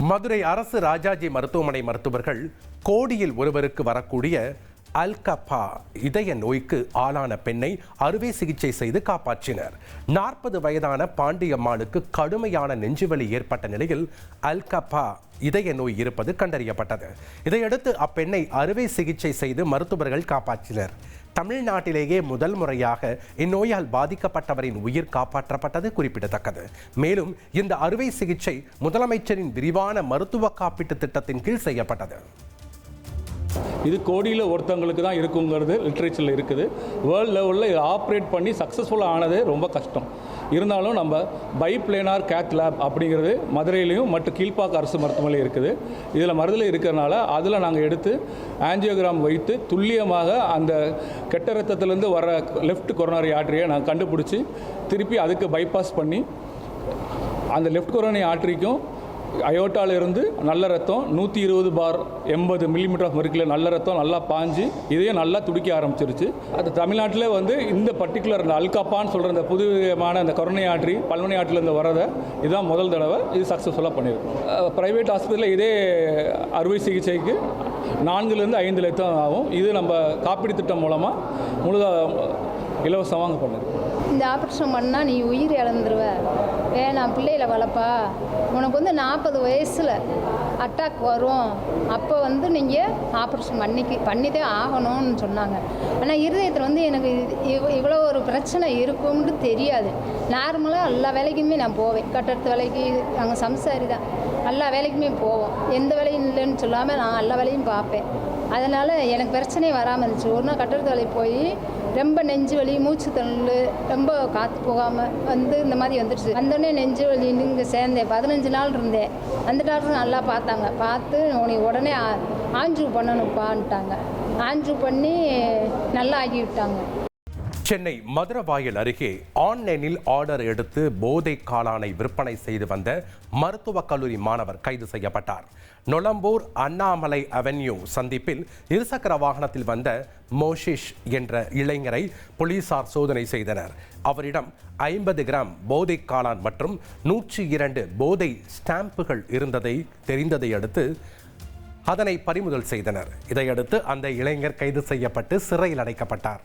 மதுரை அரசு ராஜாஜி மருத்துவமனை மருத்துவர்கள் கோடியில் ஒருவருக்கு வரக்கூடிய அல்கப்பா இதய நோய்க்கு ஆளான பெண்ணை அறுவை சிகிச்சை செய்து காப்பாற்றினர். நாற்பது வயதான பாண்டியம்மாளுக்கு கடுமையான நெஞ்சுவலி ஏற்பட்ட நிலையில் அல்கப்பா இதய நோய் இருப்பது கண்டறியப்பட்டது. இதையடுத்து அப்பெண்ணை அறுவை சிகிச்சை செய்து மருத்துவர்கள் காப்பாற்றினர். தமிழ்நாட்டிலேயே முதல் முறையாக இந்நோயால் பாதிக்கப்பட்டவரின் உயிர் காப்பாற்றப்பட்டது குறிப்பிடத்தக்கது. மேலும் இந்த அறுவை சிகிச்சை முதலமைச்சரின் விரிவான மருத்துவ காப்பீட்டு திட்டத்தின் கீழ் செய்யப்பட்டது. இது கோடியில் ஒருத்தவங்களுக்கு தான் இருக்குங்கிறது லிட்ரேச்சரில் இருக்குது. வேர்ல்டு லெவலில் இதை ஆப்ரேட் பண்ணி சக்ஸஸ்ஃபுல்லாக ஆனதே ரொம்ப கஷ்டம். இருந்தாலும் நம்ம பைப்ளேனார் கேத் லேப் அப்படிங்கிறது மதுரையிலையும் மற்றும் கீழ்ப்பாக்க அரசு மருத்துவமனையில் இருக்குது. இதில் மருதில் இருக்கிறனால அதில் நாங்கள் எடுத்து ஆஞ்சியோகிராம் வைத்து துல்லியமாக அந்த கெட்ட ரத்தத்திலேருந்து வர லெஃப்ட் கொரோனரி ஆட்ரியை நாங்கள் கண்டுபிடிச்சி திருப்பி அதுக்கு பைபாஸ் பண்ணி அந்த லெஃப்ட் கொரோனரி ஆட்ரிக்கும் அயோட்டாவிலிருந்து நல்ல ரத்தம் நூற்றி இருபது பார் எண்பது மில்லிமீட்டர் ஆஃப் மெருக்கில் நல்ல ரத்தம் நல்லா பாஞ்சு இதையும் நல்லா துடிக்க ஆரம்பிச்சிருச்சு. அது தமிழ்நாட்டில் வந்து இந்த பர்டிகுலர் இந்த அல்காப்பான்னு சொல்கிற இந்த புது விதமான அந்த கொரோனை ஆற்றி பல்மனை ஆற்றிலேருந்து வரதை இதுதான் முதல் தடவை இது சக்ஸஸ்ஃபுல்லாக பண்ணியிருக்கோம் ப்ரைவேட் ஆஸ்பத்திரியில் இதே அறுவை சிகிச்சைக்கு நான்குலேருந்து ஐந்து லட்சம் ஆகும். இது நம்ம காப்பீடு திட்டம் மூலமாக முழுதாக இலவசமாக பண்ணியிருக்கோம் இந்த ஆப்ரேஷன் பண்ணால் நீ உயிர் இழந்துருவ. வேணாம் பிள்ளையில வளர்ப்பா உனக்கு வந்து நாற்பது வயசில் அட்டாக் வரும். அப்போ வந்து நீங்கள் ஆப்ரேஷன் பண்ணிக்கு பண்ணிதே ஆகணும்னு சொன்னாங்க. ஆனால் இருதயத்தில் வந்து எனக்கு இது- இவ் இவ்வளோ ஒரு பிரச்சனை இருக்கும்னு தெரியாது. நார்மலாக எல்லா வேலைக்குமே நான் போவேன். கட்டடத்து வேலைக்கு நாங்கள் சம்சாரி தான். எல்லா வேலைக்குமே போவோம். எந்த வேலையும் இல்லைன்னு சொல்லாமல் நான் எல்லா வேலையும் பார்ப்பேன். அதனால் எனக்கு பிரச்சனையே வராமல் இருந்துச்சு ஒரு நாள் கட்டடத்து தொலை போய் ரொம்ப நெஞ்சு வலி மூச்சு தள்ளு ரொம்ப காற்று போகாமல் வந்து இந்த மாதிரி வந்துடுச்சு வந்தோடனே நெஞ்சு வலி இங்கே சேர்ந்தேன் பதினஞ்சு நாள் இருந்தேன் அந்த டாக்டர் நல்லா பார்த்தாங்க பார்த்து உனக்கு உடனே ஆஞ்சு பண்ணணும்ப்பான்ட்டாங்க ஆஞ்சு பண்ணி நல்லா ஆகி விட்டாங்க சென்னை மதுரவாயல் அருகே ஆன்லைனில் ஆர்டர் எடுத்து போதை காளானை விற்பனை செய்து வந்த மருத்துவக் கல்லூரி மாணவர் கைது செய்யப்பட்டார். நொளம்பூர் அண்ணாமலை அவென்யூ சந்திப்பில் இருசக்கர வாகனத்தில் வந்த மோஷிஷ் என்ற இளைஞரை போலீசார் சோதனை செய்தனர். அவரிடம் ஐம்பது கிராம் போதை காளான் மற்றும் நூற்றி இரண்டு போதை ஸ்டாம்புகள் இருந்ததை தெரிந்ததை அடுத்து அதனை பறிமுதல் செய்தனர். இதையடுத்து அந்த இளைஞர் கைது செய்யப்பட்டு சிறையில் அடைக்கப்பட்டார்.